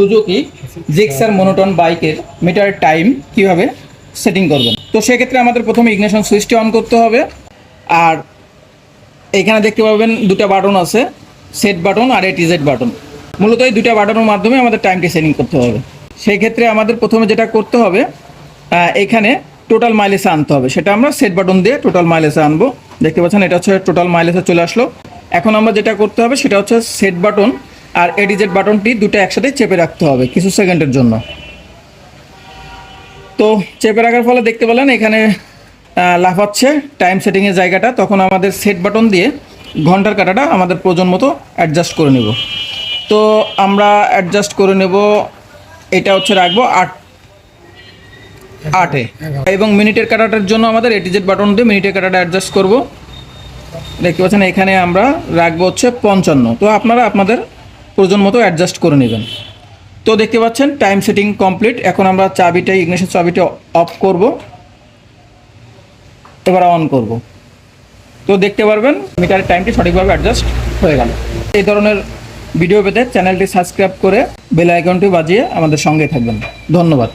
Suzuki Gixxer monotone বাইকের meter time কীভাবে setting করবেন? তো সেক্ষেত্রে আমাদের প্রথমে ইগনিশন সুইচটি অন করতে হবে। আর এখানে দেখতে পাবেন দুটো বাটন আছে, সেট বাটন আর এটিজেড বাটন। মূলত এই দুটো বাটনের মাধ্যমে আমাদের টাইমটি সেটিং করতে হবে। সেই ক্ষেত্রে আমাদের প্রথমে যেটা করতে হবে এখানে টোটাল মাইলেজে আনতে হবে। সেটা আমরা সেট বাটন দিয়ে টোটাল মাইলেজে আনব। দেখতে পাচ্ছেন, এটা হচ্ছে টোটাল মাইলেজে চলে আসলো। এখন আমরা যেটা করতে হবে, সেটা হচ্ছে সেট বাটন আর এডিজেড বাটনটি দুটো একসাথে চেপে রাখতে হবে কিছু সেকেন্ডের জন্য। তো চেপে রাখার ফলে দেখতে পেলেন এখানে লাফাচ্ছে টাইম সেটিংয়ের জায়গাটা। তখন আমাদের সেট বাটন দিয়ে ঘণ্টার কাটাটা আমাদের প্রয়োজন মতো অ্যাডজাস্ট করে নেব। তো আমরা অ্যাডজাস্ট করে নেব, এটা হচ্ছে রাখব আট, আটে। এবং মিনিটের কাটাটার জন্য আমাদের এটিজেড বাটন দিয়ে মিনিটের কাটাটা অ্যাডজাস্ট করব। দেখতে পাচ্ছেন এখানে আমরা রাখব হচ্ছে পঞ্চান্ন। তো আপনারা আপনাদের প্রয়োজন মতো অ্যাডজাস্ট করে নেবেন। তো দেখতে পাচ্ছেন টাইম সেটিং কমপ্লিট এখন আমরা চাবিটা ইগনিশন চাবিটা অফ করব। এবার অন করব। তো দেখতে পারবেন, মিটারের টাইমটি সঠিকভাবে অ্যাডজাস্ট হয়ে গেল। এই ধরনের ভিডিও পেতে চ্যানেলটি সাবস্ক্রাইব করে বেল আইকনটি বাজিয়ে আমাদের সঙ্গে থাকবেন। ধন্যবাদ।